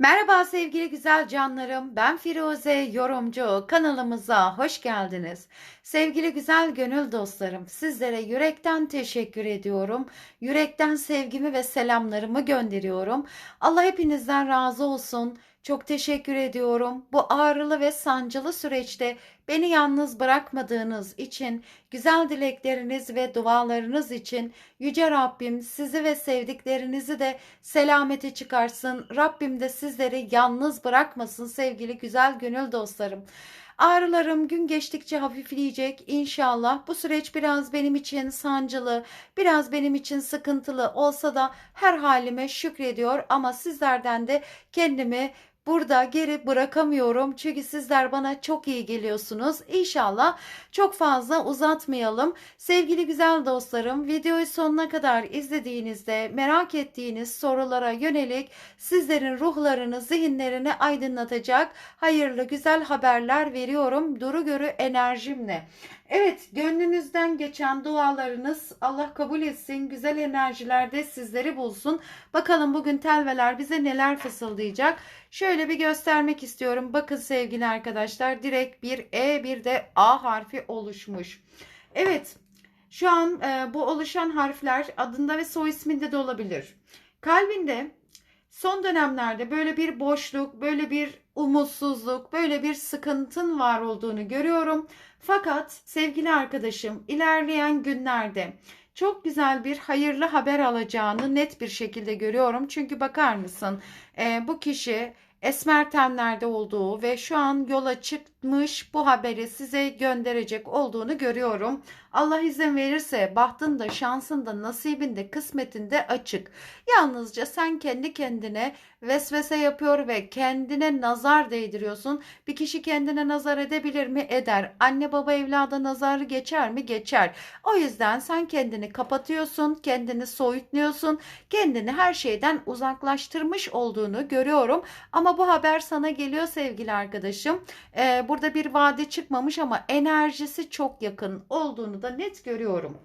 Merhaba sevgili güzel canlarım. Ben Firuze Yorumcu. Kanalımıza hoş geldiniz. Sevgili güzel gönül dostlarım, sizlere yürekten teşekkür ediyorum. Yürekten sevgimi ve selamlarımı gönderiyorum. Allah hepinizden razı olsun. Çok teşekkür ediyorum. Bu ağrılı ve sancılı süreçte beni yalnız bırakmadığınız için, güzel dilekleriniz ve dualarınız için Yüce Rabbim sizi ve sevdiklerinizi de selamete çıkarsın. Rabbim de sizleri yalnız bırakmasın sevgili güzel gönül dostlarım. Ağrılarım gün geçtikçe hafifleyecek inşallah. Bu süreç biraz benim için sancılı, biraz benim için sıkıntılı olsa da her halime şükrediyor ama sizlerden de kendimi burada geri bırakamıyorum. Çünkü sizler bana çok iyi geliyorsunuz. İnşallah çok fazla uzatmayalım. Sevgili güzel dostlarım, videoyu sonuna kadar izlediğinizde merak ettiğiniz sorulara yönelik sizlerin ruhlarını, zihinlerini aydınlatacak hayırlı güzel haberler veriyorum. Duru görü enerjimle. Evet, gönlünüzden geçen dualarınız Allah kabul etsin. Güzel enerjilerde sizleri bulsun. Bakalım bugün telveler bize neler fısıldayacak. Şöyle bir göstermek istiyorum. Bakın sevgili arkadaşlar direkt bir E bir de A harfi oluşmuş. Evet şu an e, bu oluşan harfler adında ve soy isminde de olabilir. Kalbinde son dönemlerde böyle bir boşluk, böyle bir umutsuzluk, böyle bir sıkıntın var olduğunu görüyorum. Fakat sevgili arkadaşım ilerleyen günlerde çok güzel bir hayırlı haber alacağını net bir şekilde görüyorum. Çünkü bakar mısın e, bu kişi esmer tenlerde olduğu ve şu an yola çıkmış bu haberi size gönderecek olduğunu görüyorum. Allah izin verirse bahtın da şansın da nasibin de kısmetin de açık. Yalnızca sen kendi kendine vesvese yapıyor ve kendine nazar değdiriyorsun. Bir kişi kendine nazar edebilir mi? Eder. Anne baba evlada nazarı geçer mi? Geçer. O yüzden sen kendini kapatıyorsun, kendini soyutluyorsun, kendini her şeyden uzaklaştırmış olduğunu görüyorum. Ama bu haber sana geliyor sevgili arkadaşım. Ee, burada bir vade çıkmamış ama enerjisi çok yakın olduğunu da net görüyorum.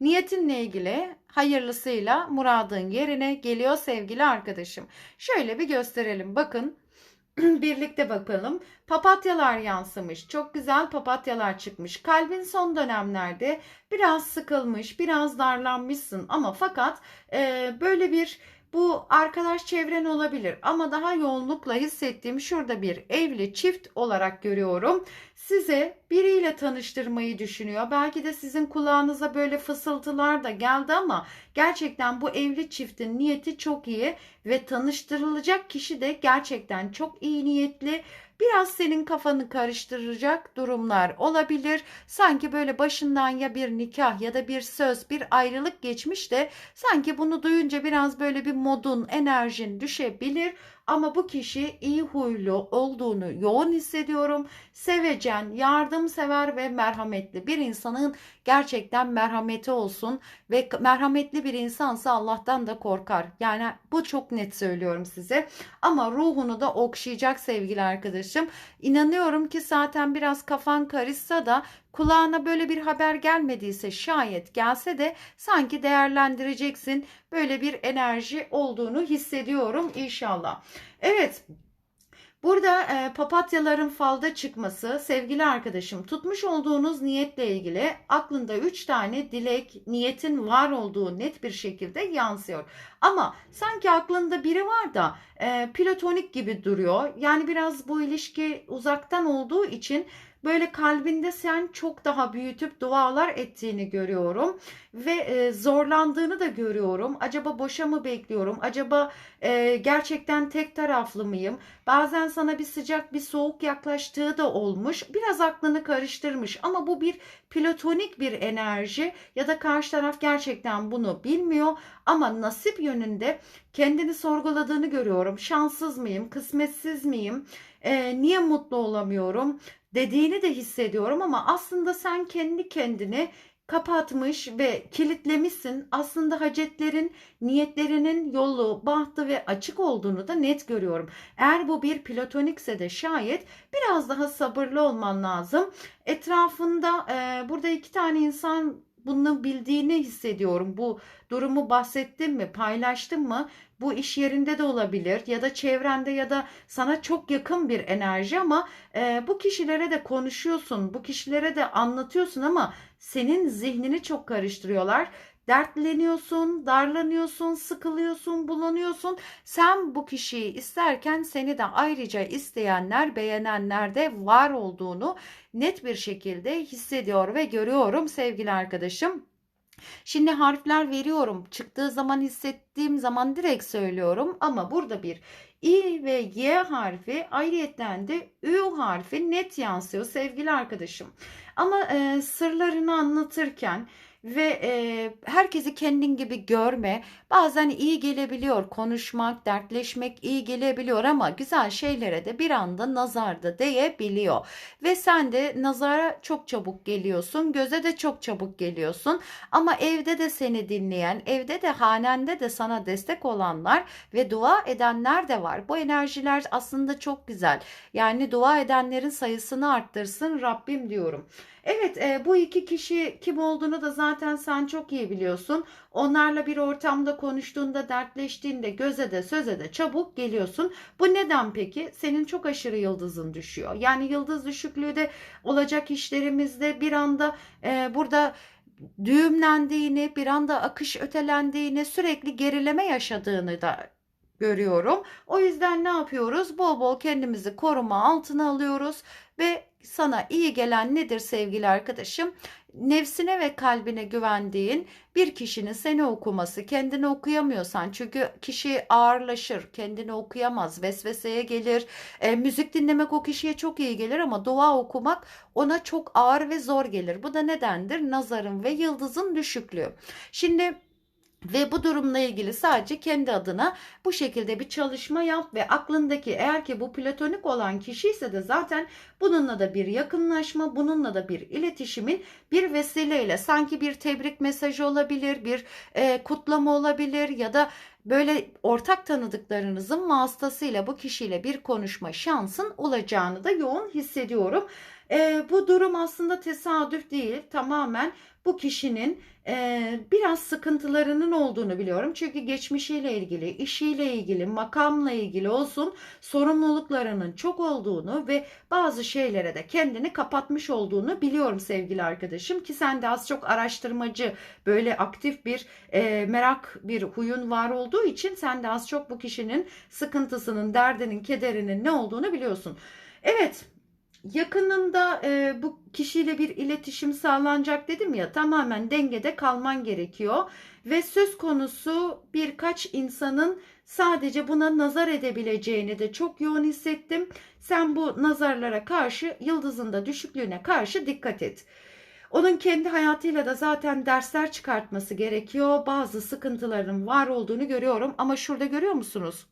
Niyetinle ilgili hayırlısıyla muradın yerine geliyor sevgili arkadaşım. Şöyle bir gösterelim. Bakın birlikte bakalım. Papatyalar yansımış. Çok güzel papatyalar çıkmış. Kalbin son dönemlerde biraz sıkılmış, biraz darlanmışsın ama fakat e, böyle bir bu arkadaş çevren olabilir ama daha yoğunlukla hissettiğim şurada bir evli çift olarak görüyorum. Size biriyle tanıştırmayı düşünüyor. Belki de sizin kulağınıza böyle fısıltılar da geldi ama gerçekten bu evli çiftin niyeti çok iyi ve tanıştırılacak kişi de gerçekten çok iyi niyetli biraz senin kafanı karıştıracak durumlar olabilir. Sanki böyle başından ya bir nikah ya da bir söz, bir ayrılık geçmiş de sanki bunu duyunca biraz böyle bir modun, enerjin düşebilir. Ama bu kişi iyi huylu olduğunu yoğun hissediyorum. Sevecen, yardımsever ve merhametli bir insanın gerçekten merhameti olsun ve merhametli bir insansa Allah'tan da korkar. Yani bu çok net söylüyorum size. Ama ruhunu da okşayacak sevgili arkadaşım. İnanıyorum ki zaten biraz kafan karışsa da kulağına böyle bir haber gelmediyse şayet gelse de sanki değerlendireceksin. Böyle bir enerji olduğunu hissediyorum inşallah. Evet Burada e, papatyaların falda çıkması sevgili arkadaşım tutmuş olduğunuz niyetle ilgili aklında 3 tane dilek niyetin var olduğu net bir şekilde yansıyor. Ama sanki aklında biri var da e, platonik gibi duruyor. Yani biraz bu ilişki uzaktan olduğu için böyle kalbinde sen çok daha büyütüp dualar ettiğini görüyorum ve e, zorlandığını da görüyorum. Acaba boşa mı bekliyorum? Acaba e, gerçekten tek taraflı mıyım? Bazen sana bir sıcak bir soğuk yaklaştığı da olmuş. Biraz aklını karıştırmış ama bu bir platonik bir enerji ya da karşı taraf gerçekten bunu bilmiyor ama nasip yönünde kendini sorguladığını görüyorum. Şanssız mıyım? Kısmetsiz miyim? E, niye mutlu olamıyorum? dediğini de hissediyorum ama aslında sen kendi kendini kapatmış ve kilitlemişsin. Aslında hacetlerin, niyetlerinin yolu, bahtı ve açık olduğunu da net görüyorum. Eğer bu bir platonikse de şayet biraz daha sabırlı olman lazım. Etrafında e, burada iki tane insan bunu bildiğini hissediyorum. Bu durumu bahsettin mi, paylaştın mı? Bu iş yerinde de olabilir ya da çevrende ya da sana çok yakın bir enerji ama e, bu kişilere de konuşuyorsun, bu kişilere de anlatıyorsun ama senin zihnini çok karıştırıyorlar. Dertleniyorsun, darlanıyorsun, sıkılıyorsun, bulanıyorsun. Sen bu kişiyi isterken seni de ayrıca isteyenler, beğenenler de var olduğunu net bir şekilde hissediyor ve görüyorum sevgili arkadaşım. Şimdi harfler veriyorum. Çıktığı zaman hissettiğim zaman direkt söylüyorum ama burada bir İ ve Y harfi ayrıyetten de Ü harfi net yansıyor sevgili arkadaşım. Ama e, sırlarını anlatırken ve e, herkesi kendin gibi görme. Bazen iyi gelebiliyor konuşmak, dertleşmek iyi gelebiliyor ama güzel şeylere de bir anda nazar da değebiliyor. Ve sen de nazara çok çabuk geliyorsun, göze de çok çabuk geliyorsun. Ama evde de seni dinleyen, evde de hanende de sana destek olanlar ve dua edenler de var. Bu enerjiler aslında çok güzel. Yani dua edenlerin sayısını arttırsın Rabbim diyorum. Evet, e, bu iki kişi kim olduğunu da zaten sen çok iyi biliyorsun. Onlarla bir ortamda konuştuğunda, dertleştiğinde göze de söze de çabuk geliyorsun. Bu neden peki? Senin çok aşırı yıldızın düşüyor. Yani yıldız düşüklüğü de olacak işlerimizde bir anda e, burada düğümlendiğini, bir anda akış ötelendiğini, sürekli gerileme yaşadığını da görüyorum. O yüzden ne yapıyoruz? Bol bol kendimizi koruma altına alıyoruz ve sana iyi gelen nedir sevgili arkadaşım? Nefsine ve kalbine güvendiğin bir kişinin seni okuması, kendini okuyamıyorsan çünkü kişi ağırlaşır, kendini okuyamaz, vesveseye gelir. E, müzik dinlemek o kişiye çok iyi gelir ama dua okumak ona çok ağır ve zor gelir. Bu da nedendir? Nazarın ve yıldızın düşüklüğü. Şimdi ve bu durumla ilgili sadece kendi adına bu şekilde bir çalışma yap ve aklındaki eğer ki bu platonik olan kişi ise de zaten bununla da bir yakınlaşma, bununla da bir iletişimin bir vesileyle sanki bir tebrik mesajı olabilir, bir e, kutlama olabilir ya da böyle ortak tanıdıklarınızın vasıtasıyla bu kişiyle bir konuşma şansın olacağını da yoğun hissediyorum. E, bu durum aslında tesadüf değil, tamamen bu kişinin e, biraz sıkıntılarının olduğunu biliyorum. Çünkü geçmişiyle ilgili, işiyle ilgili, makamla ilgili olsun sorumluluklarının çok olduğunu ve bazı şeylere de kendini kapatmış olduğunu biliyorum sevgili arkadaşım. Ki sen de az çok araştırmacı, böyle aktif bir e, merak bir huyun var olduğu için sen de az çok bu kişinin sıkıntısının, derdinin, kederinin ne olduğunu biliyorsun. Evet yakınında e, bu kişiyle bir iletişim sağlanacak dedim ya tamamen dengede kalman gerekiyor ve söz konusu birkaç insanın sadece buna nazar edebileceğini de çok yoğun hissettim. Sen bu nazarlara karşı yıldızında düşüklüğüne karşı dikkat et. Onun kendi hayatıyla da zaten dersler çıkartması gerekiyor. Bazı sıkıntıların var olduğunu görüyorum ama şurada görüyor musunuz?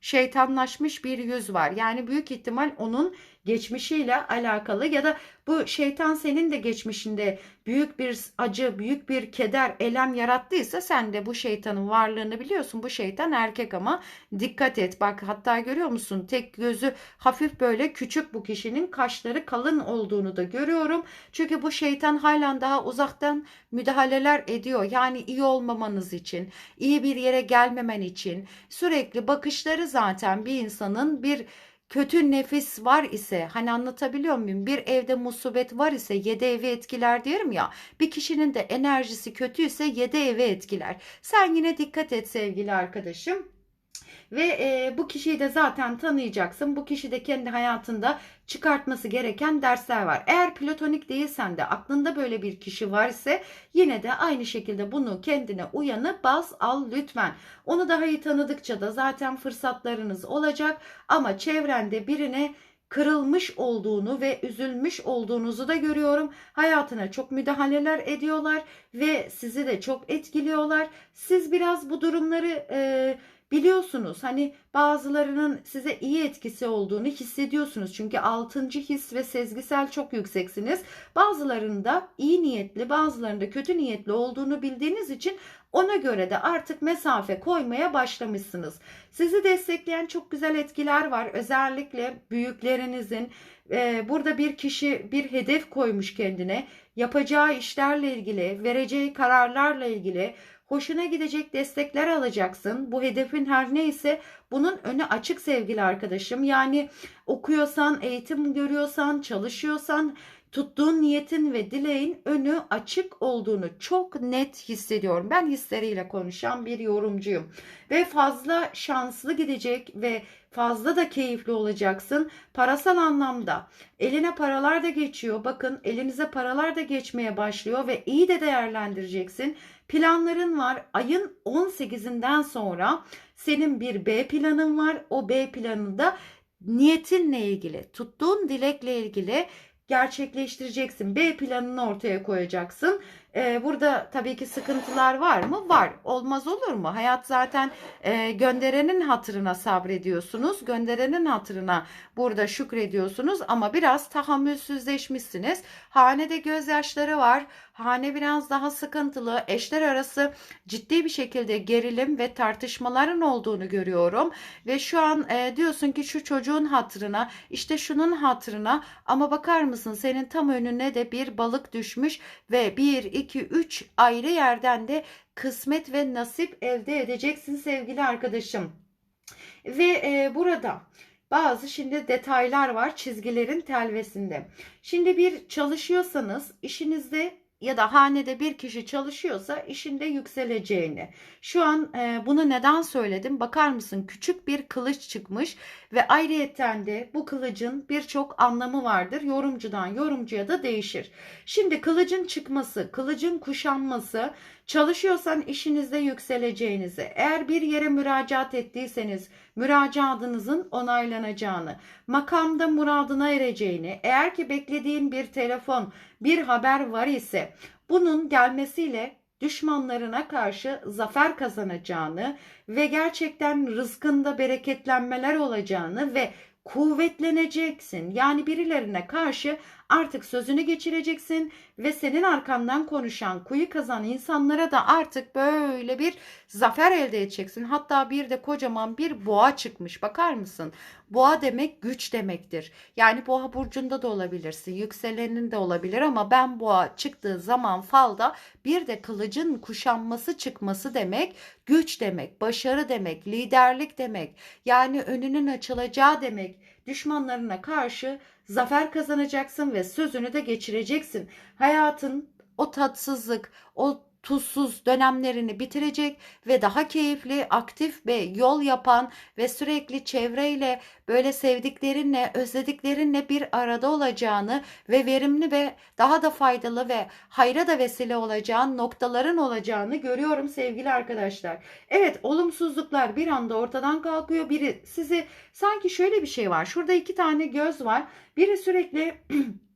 Şeytanlaşmış bir yüz var. Yani büyük ihtimal onun geçmişiyle alakalı ya da bu şeytan senin de geçmişinde büyük bir acı, büyük bir keder, elem yarattıysa sen de bu şeytanın varlığını biliyorsun. Bu şeytan erkek ama dikkat et. Bak hatta görüyor musun? Tek gözü hafif böyle küçük bu kişinin kaşları kalın olduğunu da görüyorum. Çünkü bu şeytan halen daha uzaktan müdahaleler ediyor. Yani iyi olmamanız için, iyi bir yere gelmemen için sürekli bakışları zaten bir insanın bir kötü nefis var ise hani anlatabiliyor muyum? Bir evde musibet var ise yedi evi etkiler diyorum ya. Bir kişinin de enerjisi kötüyse yedi evi etkiler. Sen yine dikkat et sevgili arkadaşım. Ve e, bu kişiyi de zaten tanıyacaksın. Bu kişi de kendi hayatında çıkartması gereken dersler var. Eğer platonik değilsen de aklında böyle bir kişi var ise yine de aynı şekilde bunu kendine uyanı baz al lütfen. Onu daha iyi tanıdıkça da zaten fırsatlarınız olacak ama çevrende birine kırılmış olduğunu ve üzülmüş olduğunuzu da görüyorum. Hayatına çok müdahaleler ediyorlar ve sizi de çok etkiliyorlar. Siz biraz bu durumları e, biliyorsunuz hani bazılarının size iyi etkisi olduğunu hissediyorsunuz. Çünkü altıncı his ve sezgisel çok yükseksiniz. Bazılarında iyi niyetli bazılarında kötü niyetli olduğunu bildiğiniz için ona göre de artık mesafe koymaya başlamışsınız. Sizi destekleyen çok güzel etkiler var. Özellikle büyüklerinizin e, burada bir kişi bir hedef koymuş kendine. Yapacağı işlerle ilgili, vereceği kararlarla ilgili hoşuna gidecek destekler alacaksın. Bu hedefin her neyse bunun önü açık sevgili arkadaşım. Yani okuyorsan, eğitim görüyorsan, çalışıyorsan tuttuğun niyetin ve dileğin önü açık olduğunu çok net hissediyorum. Ben hisleriyle konuşan bir yorumcuyum. Ve fazla şanslı gidecek ve fazla da keyifli olacaksın. Parasal anlamda eline paralar da geçiyor. Bakın elinize paralar da geçmeye başlıyor ve iyi de değerlendireceksin. Planların var. Ayın 18'inden sonra senin bir B planın var. O B planında niyetinle ilgili, tuttuğun dilekle ilgili gerçekleştireceksin. B planını ortaya koyacaksın. Ee, burada tabii ki sıkıntılar var mı? Var. Olmaz olur mu? Hayat zaten e, gönderenin hatırına sabrediyorsunuz. Gönderenin hatırına burada şükrediyorsunuz ama biraz tahammülsüzleşmişsiniz. Hanede gözyaşları var. Hane biraz daha sıkıntılı. Eşler arası ciddi bir şekilde gerilim ve tartışmaların olduğunu görüyorum. Ve şu an e, diyorsun ki şu çocuğun hatırına, işte şunun hatırına ama bakar mısın senin tam önüne de bir balık düşmüş ve 1, 2, 3 ayrı yerden de kısmet ve nasip elde edeceksin sevgili arkadaşım. Ve e, burada bazı şimdi detaylar var çizgilerin telvesinde. Şimdi bir çalışıyorsanız işinizde ya da hanede bir kişi çalışıyorsa işinde yükseleceğini. Şu an e, bunu neden söyledim? Bakar mısın? Küçük bir kılıç çıkmış ve ayrıyetten de bu kılıcın birçok anlamı vardır. Yorumcudan yorumcuya da değişir. Şimdi kılıcın çıkması, kılıcın kuşanması, çalışıyorsan işinizde yükseleceğinizi, eğer bir yere müracaat ettiyseniz müracaatınızın onaylanacağını, makamda muradına ereceğini, eğer ki beklediğin bir telefon, bir haber var ise bunun gelmesiyle düşmanlarına karşı zafer kazanacağını ve gerçekten rızkında bereketlenmeler olacağını ve kuvvetleneceksin. Yani birilerine karşı artık sözünü geçireceksin ve senin arkandan konuşan, kuyu kazan insanlara da artık böyle bir zafer elde edeceksin. Hatta bir de kocaman bir boğa çıkmış. Bakar mısın? Boğa demek güç demektir. Yani boğa burcunda da olabilirsin, yükselenin de olabilir ama ben boğa çıktığı zaman falda bir de kılıcın kuşanması çıkması demek güç demek, başarı demek, liderlik demek. Yani önünün açılacağı demek. Düşmanlarına karşı zafer kazanacaksın ve sözünü de geçireceksin. Hayatın o tatsızlık, o tuzsuz dönemlerini bitirecek ve daha keyifli, aktif ve yol yapan ve sürekli çevreyle böyle sevdiklerinle, özlediklerinle bir arada olacağını ve verimli ve daha da faydalı ve hayra da vesile olacağın noktaların olacağını görüyorum sevgili arkadaşlar. Evet, olumsuzluklar bir anda ortadan kalkıyor. Biri sizi sanki şöyle bir şey var. Şurada iki tane göz var. Biri sürekli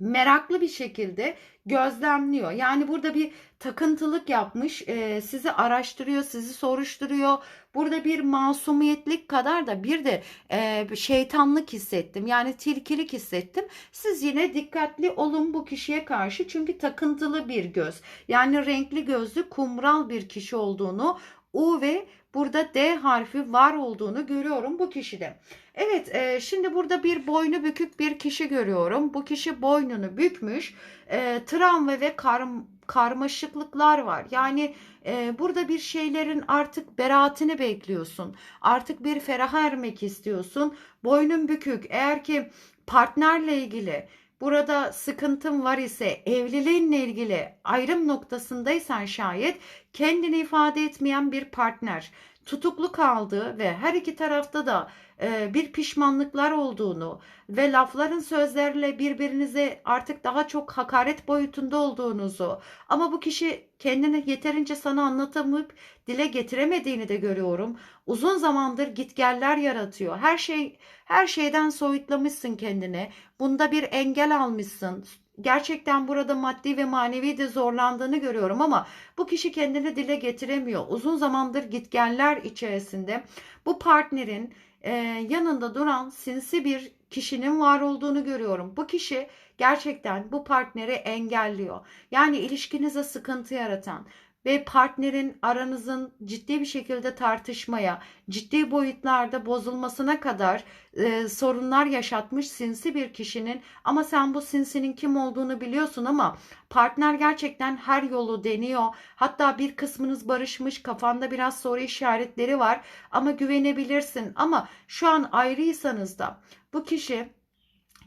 meraklı bir şekilde gözlemliyor. Yani burada bir takıntılık yapmış, e, sizi araştırıyor, sizi soruşturuyor. Burada bir masumiyetlik kadar da bir de e, şeytanlık hissettim. Yani tilkilik hissettim. Siz yine dikkatli olun bu kişiye karşı çünkü takıntılı bir göz. Yani renkli gözlü kumral bir kişi olduğunu U ve burada D harfi var olduğunu görüyorum bu kişide. Evet e, şimdi burada bir boynu bükük bir kişi görüyorum. Bu kişi boynunu bükmüş. E, travma ve kar, karmaşıklıklar var. Yani e, burada bir şeylerin artık beraatini bekliyorsun. Artık bir feraha ermek istiyorsun. Boynun bükük. Eğer ki partnerle ilgili burada sıkıntın var ise evliliğinle ilgili ayrım noktasındaysan şayet kendini ifade etmeyen bir partner tutuklu kaldığı ve her iki tarafta da e, bir pişmanlıklar olduğunu ve lafların sözlerle birbirinize artık daha çok hakaret boyutunda olduğunuzu ama bu kişi kendini yeterince sana anlatamayıp dile getiremediğini de görüyorum. Uzun zamandır gitgeller yaratıyor. Her şey her şeyden soyutlamışsın kendini. Bunda bir engel almışsın gerçekten burada maddi ve manevi de zorlandığını görüyorum ama bu kişi kendini dile getiremiyor. Uzun zamandır gitgeller içerisinde bu partnerin e, yanında duran sinsi bir kişinin var olduğunu görüyorum. Bu kişi gerçekten bu partneri engelliyor. Yani ilişkinize sıkıntı yaratan ve partnerin aranızın ciddi bir şekilde tartışmaya, ciddi boyutlarda bozulmasına kadar e, sorunlar yaşatmış sinsi bir kişinin ama sen bu sinsinin kim olduğunu biliyorsun ama partner gerçekten her yolu deniyor. Hatta bir kısmınız barışmış, kafanda biraz soru işaretleri var ama güvenebilirsin. Ama şu an ayrıysanız da bu kişi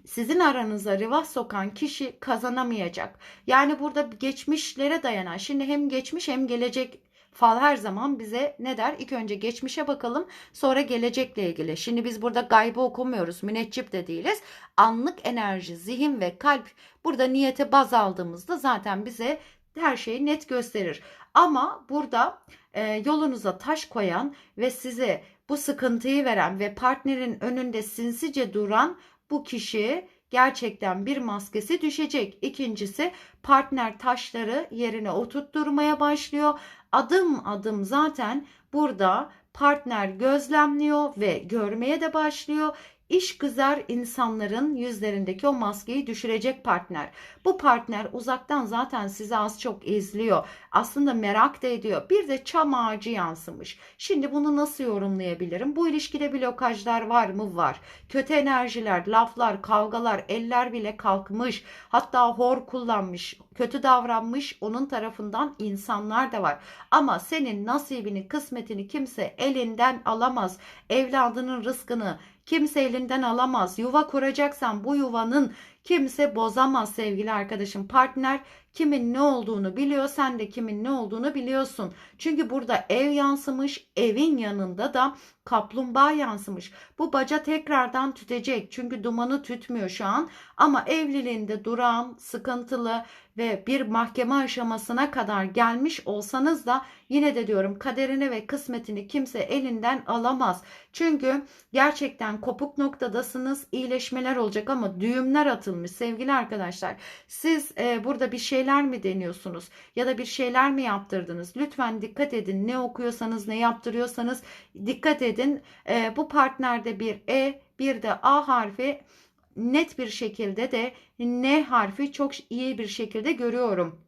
sizin aranıza rivah sokan kişi kazanamayacak. Yani burada geçmişlere dayanan, şimdi hem geçmiş hem gelecek fal her zaman bize ne der? İlk önce geçmişe bakalım, sonra gelecekle ilgili. Şimdi biz burada gaybı okumuyoruz, müneccip de değiliz. Anlık enerji, zihin ve kalp burada niyete baz aldığımızda zaten bize her şeyi net gösterir. Ama burada e, yolunuza taş koyan ve size bu sıkıntıyı veren ve partnerin önünde sinsice duran bu kişi gerçekten bir maskesi düşecek. İkincisi partner taşları yerine oturtturmaya başlıyor. Adım adım zaten burada partner gözlemliyor ve görmeye de başlıyor. İş güzel insanların yüzlerindeki o maskeyi düşürecek partner. Bu partner uzaktan zaten sizi az çok izliyor. Aslında merak da ediyor. Bir de çam ağacı yansımış. Şimdi bunu nasıl yorumlayabilirim? Bu ilişkide blokajlar var mı? Var. Kötü enerjiler, laflar, kavgalar, eller bile kalkmış. Hatta hor kullanmış, kötü davranmış onun tarafından insanlar da var. Ama senin nasibini, kısmetini kimse elinden alamaz. Evladının rızkını kimse elinden alamaz. Yuva kuracaksan bu yuvanın kimse bozamaz sevgili arkadaşım. Partner kimin ne olduğunu biliyor, sen de kimin ne olduğunu biliyorsun. Çünkü burada ev yansımış, evin yanında da kaplumbağa yansımış. Bu baca tekrardan tütecek. Çünkü dumanı tütmüyor şu an. Ama evliliğinde duran, sıkıntılı ve bir mahkeme aşamasına kadar gelmiş olsanız da yine de diyorum kaderini ve kısmetini kimse elinden alamaz. Çünkü gerçekten kopuk noktadasınız. iyileşmeler olacak ama düğümler atılmış sevgili arkadaşlar. Siz e, burada bir şeyler mi deniyorsunuz ya da bir şeyler mi yaptırdınız? Lütfen dikkat edin. Ne okuyorsanız, ne yaptırıyorsanız dikkat edin. E, bu partnerde bir E, bir de A harfi net bir şekilde de N harfi çok iyi bir şekilde görüyorum.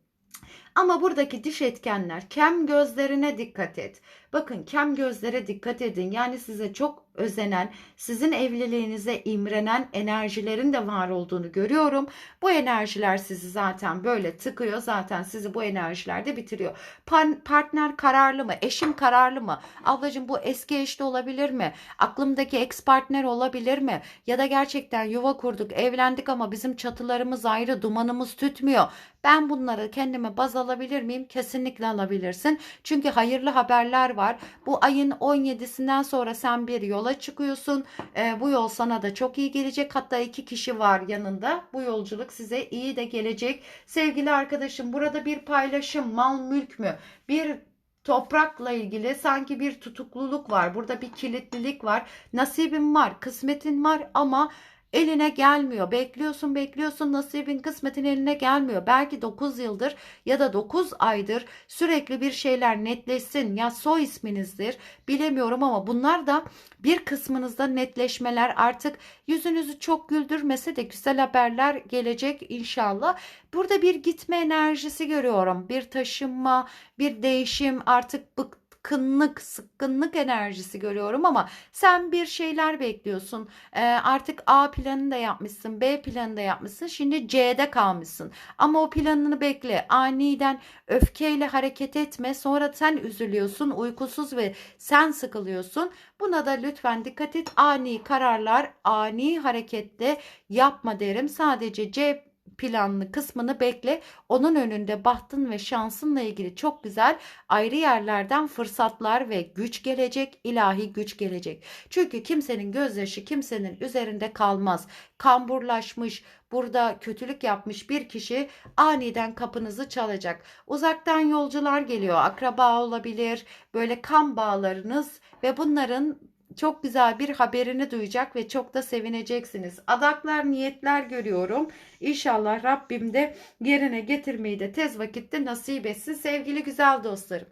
Ama buradaki diş etkenler kem gözlerine dikkat et. Bakın kem gözlere dikkat edin. Yani size çok özenen, sizin evliliğinize imrenen enerjilerin de var olduğunu görüyorum. Bu enerjiler sizi zaten böyle tıkıyor. Zaten sizi bu enerjiler de bitiriyor. Pan, partner kararlı mı? Eşim kararlı mı? Ablacığım bu eski eşli olabilir mi? Aklımdaki ex partner olabilir mi? Ya da gerçekten yuva kurduk, evlendik ama bizim çatılarımız ayrı, dumanımız tütmüyor. Ben bunları kendime baz alabilir miyim? Kesinlikle alabilirsin. Çünkü hayırlı haberler var. Bu ayın 17'sinden sonra sen bir yola çıkıyorsun. E, bu yol sana da çok iyi gelecek. Hatta iki kişi var yanında. Bu yolculuk size iyi de gelecek. Sevgili arkadaşım burada bir paylaşım, mal mülk mü? Bir toprakla ilgili sanki bir tutukluluk var. Burada bir kilitlilik var. Nasibin var, kısmetin var ama eline gelmiyor. Bekliyorsun bekliyorsun nasibin kısmetin eline gelmiyor. Belki 9 yıldır ya da 9 aydır sürekli bir şeyler netleşsin. Ya soy isminizdir bilemiyorum ama bunlar da bir kısmınızda netleşmeler artık yüzünüzü çok güldürmese de güzel haberler gelecek inşallah. Burada bir gitme enerjisi görüyorum. Bir taşınma, bir değişim artık bık sıkkınlık, sıkkınlık enerjisi görüyorum ama sen bir şeyler bekliyorsun. Ee, artık A planını da yapmışsın, B planını da yapmışsın. Şimdi C'de kalmışsın. Ama o planını bekle. Aniden öfkeyle hareket etme. Sonra sen üzülüyorsun, uykusuz ve sen sıkılıyorsun. Buna da lütfen dikkat et. Ani kararlar, ani harekette yapma derim. Sadece C planlı kısmını bekle. Onun önünde bahtın ve şansınla ilgili çok güzel ayrı yerlerden fırsatlar ve güç gelecek, ilahi güç gelecek. Çünkü kimsenin gözyaşı kimsenin üzerinde kalmaz. Kamburlaşmış, burada kötülük yapmış bir kişi aniden kapınızı çalacak. Uzaktan yolcular geliyor, akraba olabilir, böyle kan bağlarınız ve bunların çok güzel bir haberini duyacak ve çok da sevineceksiniz. Adaklar, niyetler görüyorum. İnşallah Rabbim de yerine getirmeyi de tez vakitte nasip etsin sevgili güzel dostlarım.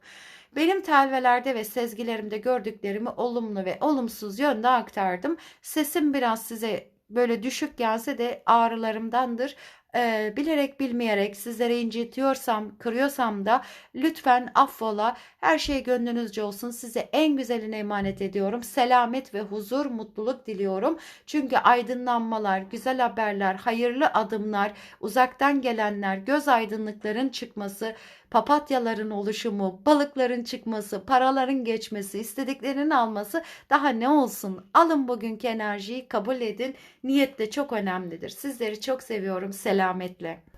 Benim telvelerde ve sezgilerimde gördüklerimi olumlu ve olumsuz yönde aktardım. Sesim biraz size böyle düşük gelse de ağrılarımdandır. Ee, bilerek bilmeyerek sizlere incitiyorsam, kırıyorsam da lütfen affola. Her şey gönlünüzce olsun. Size en güzeline emanet ediyorum. Selamet ve huzur, mutluluk diliyorum. Çünkü aydınlanmalar, güzel haberler, hayırlı adımlar, uzaktan gelenler, göz aydınlıkların çıkması, papatyaların oluşumu, balıkların çıkması, paraların geçmesi, istediklerinin alması daha ne olsun? Alın bugünkü enerjiyi kabul edin. Niyet de çok önemlidir. Sizleri çok seviyorum. Selametle.